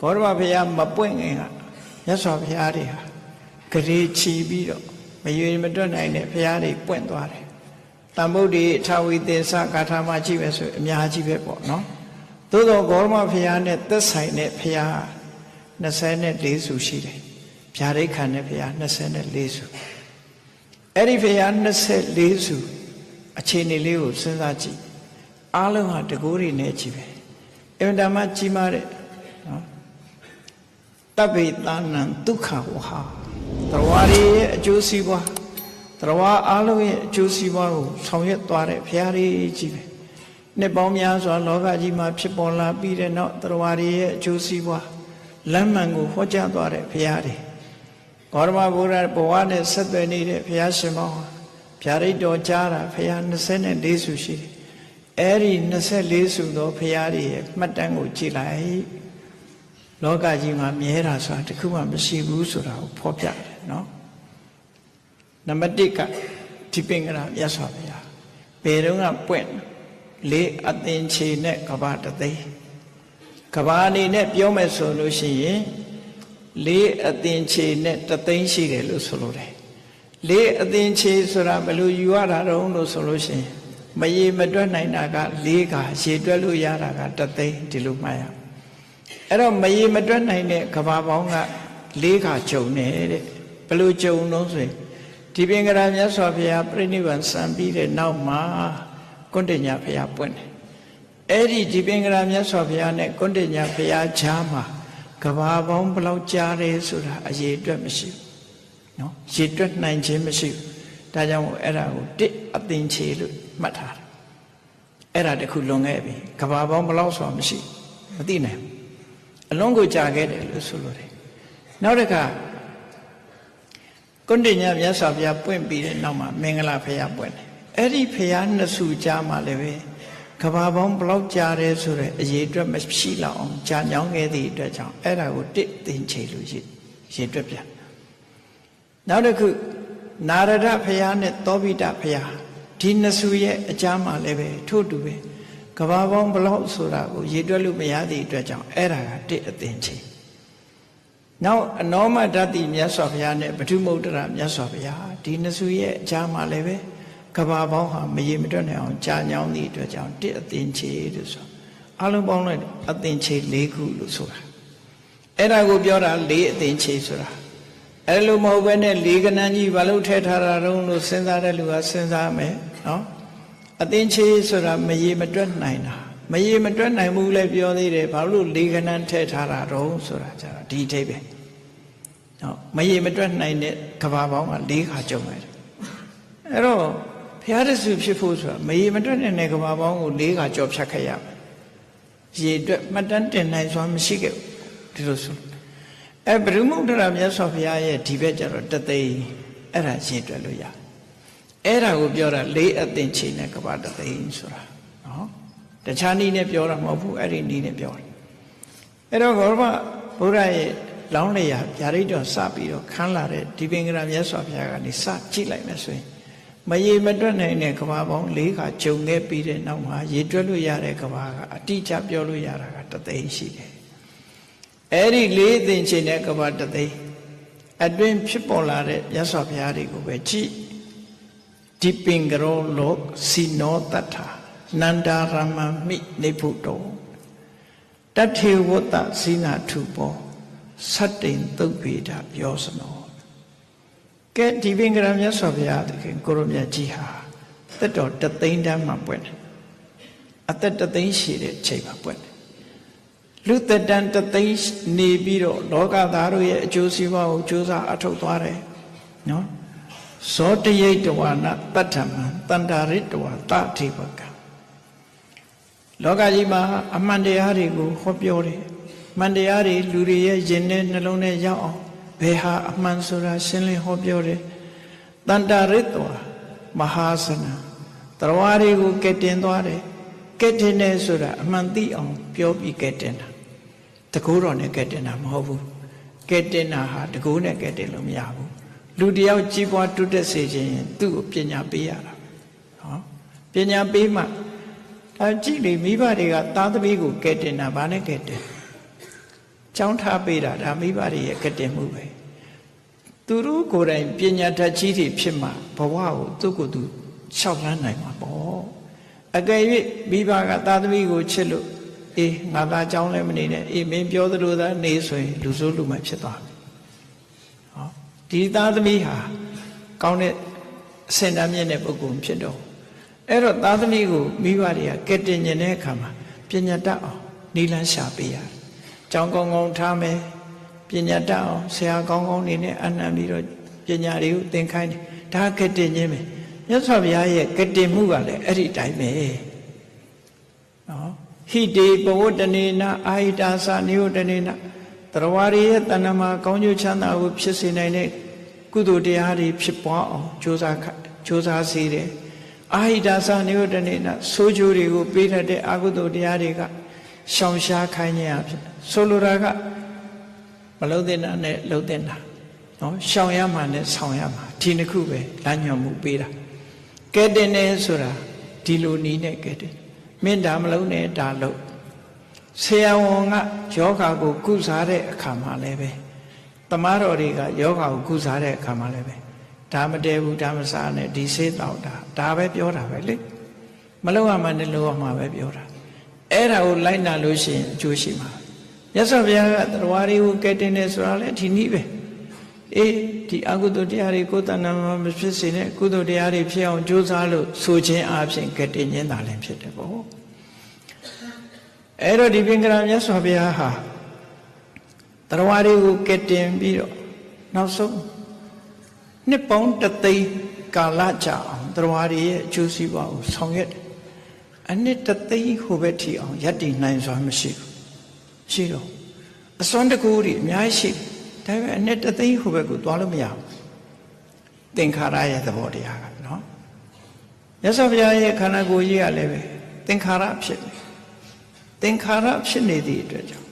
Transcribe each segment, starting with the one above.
ဂေါရမဘုရားမပွင့်ခင်ကမြတ်စွာဘုရားတွေဟာဂရေချီပြီးတော့မရွေမတွက်နိုင်တဲ့ဘုရားတွေပွင့်သွားတယ်တန်ဗုဒ္ဓေအထာဝိသေသဂါထာမှာကြည့်ပဲဆိုအများကြီးပဲပေါ့နော်သို့တော့ဂေါရမဘုရားနဲ့သက်ဆိုင်တဲ့ဘုရား24စုရှိတယ်ဗျာဒိတ်ခံတဲ့ဘုရား24စုအဲ့ဒီဘုရား24စုအခြေအနေလေးကိုစဉ်းစားကြည့်အားလုံးဟာတကိုးတွေနဲ့ကြည့်ပဲအင်တာမကြီးမားတဲ့နော် တပိသနံဒုက္ခဝဟာတရဝရရဲ့အကျိုးစီးပွားတရဝအားလုံးရဲ့အကျိုးစီးပွားကိုဆောင်ရွက်သွားတဲ့ဘုရားကြီးကြီးပဲနှစ်ပေါင်းများစွာလောကကြီးမှာဖြစ်ပေါ်လာပြီးတဲ့နောက်တရဝရရဲ့အကျိုးစီးပွားလမ်းမှန်ကိုဟောကြားသွားတဲ့ဘုရားတွေဂေါရမဘုရားဘဝနဲ့ဆက်သွယ်နေတဲ့ဘုရားရှင်မောင်ဗျာဒိတ်တော်ကြားတာဘုရား24စုရှိတယ်အဲ့ဒီ24စုသောဘုရားတွေရဲ့မှတ်တမ်းကိုကြည့်လိုက် လောကကြီးမှာမြဲတာဆိုတာတခုမှမရှိဘူးဆိုတာကိုဖော်ပြတယ်နော်နံပါတ်1ကဒီပင်ကရာမြတ်စွာဘုရားဘယ်တော့ကပွင့်လေးအသင်ချေနဲ့ကဘာတသိန်းကဘာအနေနဲ့ပြောမယ်ဆိုလို့ရှိရင်လေးအသင်ချေနဲ့တသိန်းရှိတယ်လို့ဆိုလိုတယ်လေးအသင်ချေဆိုတာဘယ်လိုယူရတာတုံးလို့ဆိုလို့ရှိရင်မရေမတွက်နိုင်တာကလေးကရေတွက်လို့ရတာကတသိန်းဒီလိုမှတ်ရအဲ့ တော့မရေမတွက်နိုင်တဲ့ကဘာပေါင်းကလေးကဂျုံနေတဲ့ဘယ်လိုဂျုံလို့ဆိုရင်ဒီပင်ကရာမြတ်စွာဘုရားပြိဋိဘံစံပြီးတဲ့နောက်မှာကွန်တညာဘုရားပွင့်တယ်အဲ့ဒီဒီပင်ကရာမြတ်စွာဘုရားနဲ့ကွန်တညာဘုရားချားမှာကဘာပေါင်းဘယ်လောက်ကြားတယ်ဆိုတာအရေးအတွက်မရှိဘူးနော်ရေတွက်နိုင်ခြင်းမရှိဘူးဒါကြောင့်မို့အဲ့ဒါကိုတစ်အသင်ချေလို့မှတ်ထားတယ်အဲ့ဒါတခုလွန်ခဲ့ပြီကဘာပေါင်းဘယ်လောက်ဆိုတာမရှိမသိနိုင်ဘူး အလုံးကိုကြာခဲ့တယ်လို့ဆိုလိုတယ်နောက်တစ်ခါကွန်တညမြတ်စွာဘုရားပွင့်ပြီးတဲ့နောက်မှာမင်္ဂလာဘုရားပွင့်တယ်အဲ့ဒီဘုရားနှစ်စုကြားမှာလည်းပဲကဘာပေါင်းဘယ်လောက်ကြားတယ်ဆိုတော့အရေးအတွက်မရှိလောက်အောင်ကြာညောင်းခဲ့သည့်အတွက်ကြောင့်အဲ့ဒါကိုတစ်သင်ချေလို့ရေးရေးတွက်ပြန်နောက်တစ်ခုနာရဒဘုရားနဲ့သောဘိတဘုရားဒီနှစ်စုရဲ့အကြားမှာလည်းပဲထို့တူပဲ ကဘာပေါင်းဘယ်လောက်ဆိုတာကိုရေးတွက်လို့မရသည့်အတွက်ကြောင့်အဲ့ဒါကတစ်အသင်ချေနောက်အနောမဓာတိမြတ်စွာဘုရားနဲ့ပထုမုဒ္ဒရာမြတ်စွာဘုရားဒီနှစ်စုရဲ့အကြားမှာလည်းပဲကဘာပေါင်းဟာမရေမတွက်နိုင်အောင်ကြာညောင်းသည့်အတွက်ကြောင့်တစ်အသင်ချေလို့ဆိုအလုံးပေါင်းလိုက်အသင်ချေ၄ခုလို့ဆိုတာအဲ့ဒါကိုပြောတာ၄အသင်ချေဆိုတာအဲ့လိုမဟုတ်ဘဲနဲ့၄ကဏ္ဍကြီးဘာလို့ထည့်ထားတာတုံးလို့စဉ်းစားတဲ့လူကစဉ်းစားမယ်နော် အသင်ချေဆိုတာမရေမတွက်နိုင်တာမရေမတွက်နိုင်ဘူးလည်းပြောသေးတယ်ဘာလို့၄ကဏ္ဍထည့်ထားတာတုံးဆိုတာကြတော့ဒီအထိပဲနော်မရေမတွက်နိုင်တဲ့ကဘာပေါင်းက၄ခါကြုံရတယ်အဲ့တော့ဘုရားတဆူဖြစ်ဖို့ဆိုတာမရေမတွက်နိုင်တဲ့ကဘာပေါင်းကို၄ခါကြော်ဖြတ်ခဲ့ရမယ်ရေတွက်မှတ်တမ်းတင်နိုင်စွာမရှိခဲ့ဘူးဒီလိုဆိုအဲဘုရုမုဒ္ဒရာမြတ်စွာဘုရားရဲ့ဒီဘက်ကျတော့တသိန်းအဲ့ဒါရေတွက်လို့ရ အဲ့ဒါကိုပြောတာလေးအသင်ချေနဲ့ကဘာတသိန်းဆိုတာနော်တခြားနည်းနဲ့ပြောတာမဟုတ်ဘူးအဲ့ဒီနည်းနဲ့ပြောတယ်အဲ့တော့ဂေါရမဘုရားရဲ့လောင်းလျာဗျာဒိတ်တော်စပြီးတော့ခန်းလာတဲ့ဒီပင်ကရာမြတ်စွာဘုရားကနေစကြည့်လိုက်မယ်ဆိုရင်မရေမတွက်နိုင်တဲ့ကဘာပေါင်း၄ခါဂျုံခဲ့ပြီးတဲ့နောက်မှာရေတွက်လို့ရတဲ့ကဘာကအတိအကျပြောလို့ရတာကတသိန်းရှိတယ်အဲ့ဒီလေးသင်္ချေနဲ့ကဘာတသိန်းအတွင်ဖြစ်ပေါ်လာတဲ့မြတ်စွာဘုရားတွေကိုပဲကြည့် ဒီပင်ကရောလောစီနောတတ္ထာနန္ဒာရမမိနေဖို့တော်တထေဝတ္တဇိနာထုဘောသတ္တိန်သုတ်ပေတာပြောစနောကဲဒီပင်ကရမြတ်စွာဘုရားသခင်ကိုရမြတ်ကြီးဟာတက်တော်တသိန်းတန်းမှပွင့်တယ်အသက်တသိန်းရှိတဲ့ချိန်မှာပွင့်တယ်လူသက်တန်းတသိန်းနေပြီးတော့လောကသားတို့ရဲ့အကျိုးစီးပွားကိုကြိုးစားအထောက်သွားတယ်နော် ဇောတရိတ်တဝနာတတ္ထမံတန္တာရိတဝတတိပကံလောကကြီးမှာအမှန်တရားတွေကိုဟောပြောတယ်မှန်တရားတွေလူတွေရဲ့ယင်နဲ့နှလုံးထဲရောက်အောင်ဘယ်ဟာအမှန်ဆိုတာရှင်းလင်းဟောပြောတယ်တန်တာရစ်တော်မဟာစနာတရားတွေကိုကဲတင်သွားတယ်ကဲတင်တယ်ဆိုတာအမှန်သိအောင်ပြောပြီးကဲတင်တာတကူတော်နဲ့ကဲတင်တာမဟုတ်ဘူးကဲတင်တာဟာတကူနဲ့ကဲတင်လို့မရဘူး လူတယောက်ကြီးပွားတုတက်စေခြင်းရင်သူ့ကိုပညာပေးရတာနော်ပညာပေးမှအဲကြည့်လေမိဘတွေကသားသမီးကိုကဲတင်တာဘာနဲ့ကဲတင်ကြောင်းထားပေးတာဒါမိဘတွေရဲ့ကတင်မှုပဲသူတို့ကိုယ်တိုင်ပညာတတ်ကြီးတွေဖြစ်မှဘဝကိုသူ့ကိုယ်သူလျှောက်လန်းနိုင်မှာပေါ့အကယ်၍မိဘကသာသမီကိုချစ်လို့အေးငါသားကြောင်းလည်းမနေနဲ့အေးမင်းပြောသလိုသာနေဆိုရင်လူဆိုးလူမိုက်ဖြစ်သွားပြီဟော ဒီသားသမီးဟာကောင်းတဲ့အစင်တမ်းမြင့်တဲ့ပုဂ္ဂိုလ်ဖြစ်တော့အဲ့တော့သားသမီးကိုမိဘတွေကကဲတင်ကျင်တဲ့အခါမှာပညာတတ်အောင်နီလန်းရှာပေးရတယ်။ကြောင်းကောင်းကောင်းထားမယ်ပညာတတ်အောင်ဆရာကောင်းကောင်းနေနဲ့အနံပြီးတော့ပညာတွေကိုသင်ခိုင်းတယ်။ဒါကဲတင်ခြင်းပဲ။မြတ်စွာဘုရားရဲ့ကဲတင်မှုကလည်းအဲ့ဒီတိုင်းပဲ။နော်ဟိတေပဝတ္တနေနအာဟိတာသနိယတနေန တရဝရရဲ့တဏ္ဍမှာကောင်းကျိုးချမ်းသာကိုဖြစ်စေနိုင်တဲ့ကုသိုလ်တရားတွေဖြစ်ပွားအောင်ကြိုးစားကြိုးစားစေတယ်။အာဟိတာသနိယတနေနဆိုးကျိုးတွေကိုပေးတတ်တဲ့အကုသိုလ်တရားတွေကရှောင်ရှားခိုင်းခြင်းအဖြစ်ဆိုလိုတာကမလုံးတဲ့နာနဲ့လုံးတဲ့နာနော်ရှောင်ရမှနဲ့ဆောင်ရမှာဒီနှစ်ခုပဲလမ်းညွှန်မှုပေးတာကဲတင်နေဆိုတာဒီလိုနီးနဲ့ကဲတင်မင်းဒါမလုံးနဲ့ဒါလုံး ဆရာဝန်ကယောဂါကို ကုစားတဲ့အခါမှာလည်းပဲတမားတော်တွေကယောဂါကိုကုစားတဲ့အခါမှာလည်းပဲဒါမတည့်ဘူးဒါမစားနဲ့ဒီဆေးတောက်တာဒါပဲပြောတာပဲလေမလုံးရမှနဲ့လုံးရမှာပဲပြောတာအဲ့ဒါကိုလိုက်နာလို့ရှိရင်အကျိုးရှိမှာမြတ်စွာဘုရားကတရားတွေကိုကဲတင်နေဆိုတာလေဒီနည်းပဲအေးဒီအကုသိုလ်တရားတွေကိုယ်တဏ္ဍာမှာမဖြစ်စေနဲ့ကုသိုလ်တရားတွေဖြစ်အောင်ကြိုးစားလို့ဆိုခြင်းအပြင်ကဲတင်ခြင်းသာလည်းဖြစ်တယ်ပေါ့ အဲ့တော့ဒီပင်ကရာမြတ်စွာဘုရားဟာတရားတွေကိုကဲတင်ပြီးတော့နောက်ဆုံးနှစ်ပေါင်းတသိန်းကာလကြာအောင်တရားတွေရဲ့အကျိုးစီးပွားကိုဆောင်ရွက်တယ်အနှစ်တသိန်းဟိုဘက်ထိအောင်ယက်တည်နိုင်စွာမရှိဘူးရှိတော့အစွမ်းတကူတွေအများကြီးရှိတယ်ဒါပေမဲ့အနှစ်တသိန်းဟိုဘက်ကိုသွားလို့မရဘူးသင်္ခါရရဲ့သဘောတရားကနော်မြတ်စွာဘုရားရဲ့ခန္ဓာကိုယ်ကြီးကလည်းပဲသင်္ခါရဖြစ်နေ သင်္ခါရဖြစ်နေသည့်အတွက်ကြောင့်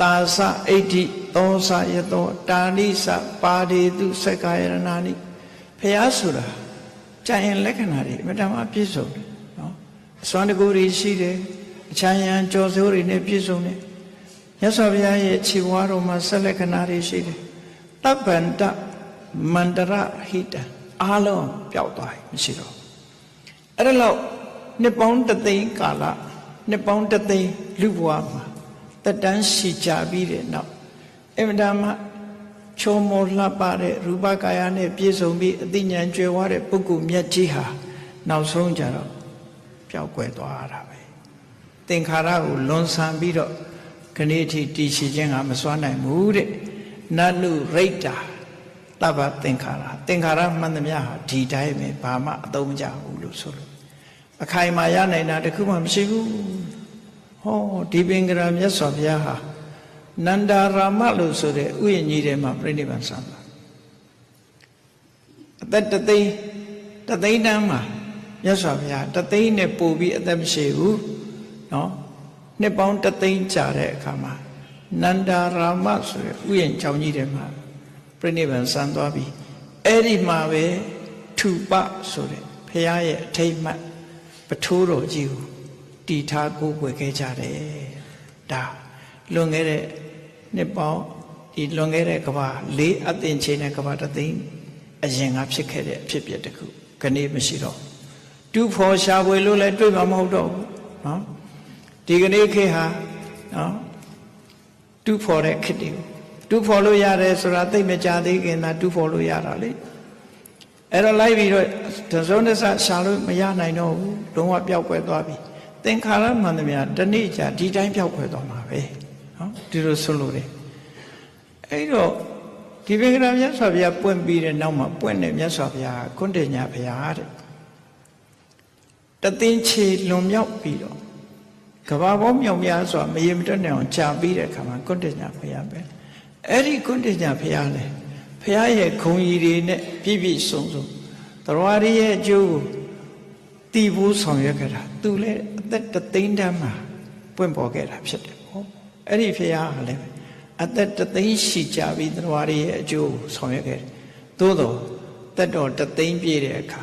တာသအိဋ္ဌိသောသယသောတာဏိစပါဒေတုစက္ကာယရဏာနိဘုရားဆိုတာကြင်လက္ခဏာတွေအမြဲတမ်းပြည့်စုံတယ်နော်အစွမ်းတကူတွေရှိတယ်အချမ်းရံကြော်စိုးတွေနဲ့ပြည့်စုံတယ်မြတ်စွာဘုရားရဲ့ခြေဝါးတော်မှာဆက်လက္ခဏာတွေရှိတယ်တပ္ပန္တမန္တရဟိတအားလုံးပျောက်သွားပြီမရှိတော့အဲ့ဒါလောက်နှစ်ပေါင်းတသိန်းကာလ နှစ်ပေါင်းတသိန်းလူဘဝမှာတက်တန်းရှိကြပြီးတဲ့နောက်အမြဲတမ်းချုံမောလှပတဲ့ရူပကာယနဲ့ပြည့်စုံပြီးအသိဉာဏ်ကျွယ်ဝတဲ့ပုဂ္ဂိုလ်မြတ်ကြီးဟာနောက်ဆုံးကြတော့ပျောက်ကွယ်သွားရတာပဲသင်္ခါရကိုလွန်ဆန်ပြီးတော့ခဏိထိတည်ရှိခြင်းကမစွမ်းနိုင်ဘူးတဲ့နနုရိတ္တာတပ္ပသင်္ခါရသင်္ခါရမှန်သမျှဟာဒီတိုင်းပဲဘာမှအသုံးမကျဘူးလို့ဆိုလို့ အခိုင်မာရနိုင်တာတခုမှမရှိဘူးဟောဒီပင်ကရာမြတ်စွာဘုရားဟာနန္ဒာရာမလို့ဆိုတဲ့ဥယျာဉ်ကြီးထဲမှာပြိဋိဘံဆံတာအသက်တသိန်းတသိန်းတန်းမှာမြတ်စွာဘုရားတသိန်းနဲ့ပို့ပြီးအသက်မရှိဘူးเนาะနှစ်ပေါင်းတသိန်းကြာတဲ့အခါမှာနန္ဒာရာမဆိုတဲ့ဥယျာဉ်ကျောင်းကြီးထဲမှာပြိဋိဘံဆံသွားပြီးအဲ့ဒီမှာပဲထူပဆိုတဲ့ဘုရားရဲ့အထိတ်မှတ် ပထိုးတော်ကြီးကိုတီထားကိုးကွယ်ခဲ့ကြတယ်ဒါလွန်ခဲ့တဲ့နှစ်ပေါင်းဒီလွန်ခဲ့တဲ့ကဘာလေးအသင်ချိန်တဲ့ကဘာတသိန်းအရင်ကဖြစ်ခဲ့တဲ့အဖြစ်ပြက်တစ်ခုခဏမရှိတော့တူဖို့ရှာဖွေလို့လည်းတွေ့မှာမဟုတ်တော့ဘူးနော်ဒီကနေ့ခေတ်ဟာနော်တူဖို့တဲ့ခေတ်တွေတူဖို့လို့ရတယ်ဆိုတာသိမကြသေးခင်သာတူဖို့လို့ရတာလေ အဲ့တော့လိုက်ပြီးတော့ဒဇုံးတဆရှာလို့မရနိုင်တော့ဘူးလုံးဝပျောက်ကွယ်သွားပြီသင်္ခါရမှန်သမျှတနေ့ကြာဒီတိုင်းပျောက်ကွယ်သွားမှာပဲနော်ဒီလိုဆိုလို့တယ်အဲ့တော့ဒီဘင်္ဂရာမြတ်စွာဘုရားပွင့်ပြီးတဲ့နောက်မှာပွင့်တဲ့မြတ်စွာဘုရားကွန်းတင်ညာဘုရားတဲ့တသင်ချေလွန်မြောက်ပြီးတော့ကဘာပေါင်းမြောက်များစွာမရေမတွက်နိုင်အောင်ကြာပြီးတဲ့အခါမှာကွန်းတင်ညာဘုရားပဲအဲ့ဒီကွန်းတင်ညာဘုရားလေ ဘုရားရဲ့ခုံကြီးတွေနဲ့ပြည့်ပြည့်စုံစုံတရားရည်ရဲ့အကျိုးကိုတည်ဖို့ဆောင်ရွက်ခဲ့တာသူလည်းအသက်တသိန်းတန်းမှာပွင့်ပေါ်ခဲ့တာဖြစ်တယ်ဟောအဲ့ဒီဖရာကလည်းအသက်တသိန်းရှိကြပြီတရားရည်ရဲ့အကျိုးဆောင်ရွက်ခဲ့တယ်သို့တော့တက်တော်တသိန်းပြည့်တဲ့အခါ